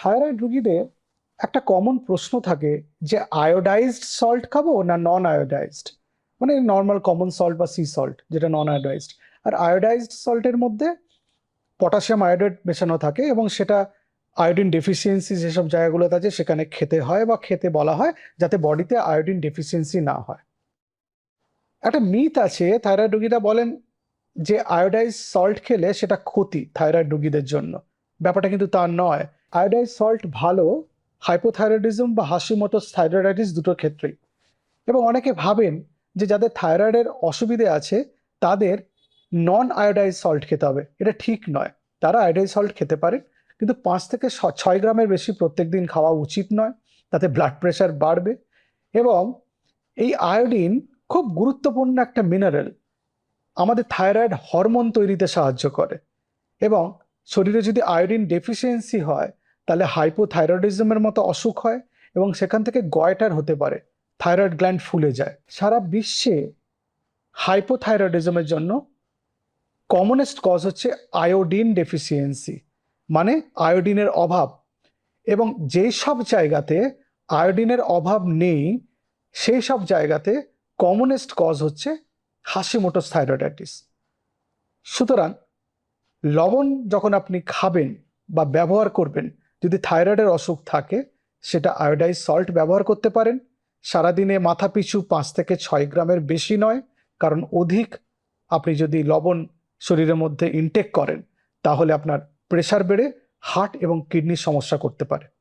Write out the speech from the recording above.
Thyroid রুগীদের একটা common প্রশ্ন থাকে যে আয়োডাইজড সল্ট খাব না নন আয়োডাইজড মানে নর্মাল কমন সল্ট বা সি সল্ট যেটা নন আয়োডাইজড আর আয়োডাইজড সল্টের মধ্যে পটাশিয়াম আয়োডাইড মেশানো থাকে এবং সেটা আয়োডিন ডেফিসিয়েন্সি যেসব জায়গাগুলোতে আছে, সেখানে খেতে হয় বা খেতে বলা হয়, যাতে বডিতে আয়োডিন ডেফিসিয়েন্সি না হয়। একটা মিথ আছে, থাইরয়েড রুগীরা বলেন যে আয়োডাইজ সল্ট খেলে সেটা ক্ষতি থাইরয়েড রুগীদের জন্য। ব্যাপারটা কিন্তু তা নয়। আয়োডাইজ সল্ট ভালো হাইপোথাইরয়েডিজম বা হাসিমটোস থাইরয়েডাইটিস দুটোর ক্ষেত্রেই। এবং অনেকে ভাবেন যে যাদের থাইরয়েডের অসুবিধে আছে, তাদের নন আয়োডাইজ সল্ট খেতে হবে। এটা ঠিক নয়। তারা আয়োডাইজ সল্ট খেতে পারে কিন্তু পাঁচ থেকে ছয় গ্রামের বেশি প্রত্যেক দিন খাওয়া উচিত নয়। তাতে ব্লাড প্রেশার বাড়বে এবং এই আয়োডিন খুব গুরুত্বপূর্ণ একটা মিনারেল আমাদের থাইরয়েড হরমোন তৈরিতে সাহায্য করে এবং শরীরে যদি আয়োডিন ডেফিসিয়েন্সি হয় তাহলে হাইপোথাইরয়েডিজমের মতো অসুখ হয় এবং সেখান থেকে গয়টার হতে পারে থাইরয়েড গ্ল্যান্ড ফুলে যায়। সারা বিশ্বে হাইপোথাইরয়েডিজমের জন্য কমনেস্ট কজ হচ্ছে আয়োডিন ডেফিসিয়েন্সি মানে আয়োডিনের অভাব। এবং যেই সব জায়গাতে আয়োডিনের অভাব নেই, সেই সব জায়গাতে কমনেস্ট কজ হচ্ছে হাসিমোটোস থাইরয়েডাইটিস সুতরাং লবণ যখন আপনি খাবেন বা ব্যবহার করবেন যদি থাইরয়েডের অসুখ থাকে, সেটা আয়োডাইজ সল্ট ব্যবহার করতে পারেন। সারাদিনে মাথা পিছু পাঁচ থেকে ছয় গ্রামের বেশি নয়, কারণ অধিক আপনি যদি লবণ শরীরের মধ্যে ইনটেক করেন, তাহলে আপনার প্রেশার বেড়ে হার্ট এবং কিডনির সমস্যা করতে পারে।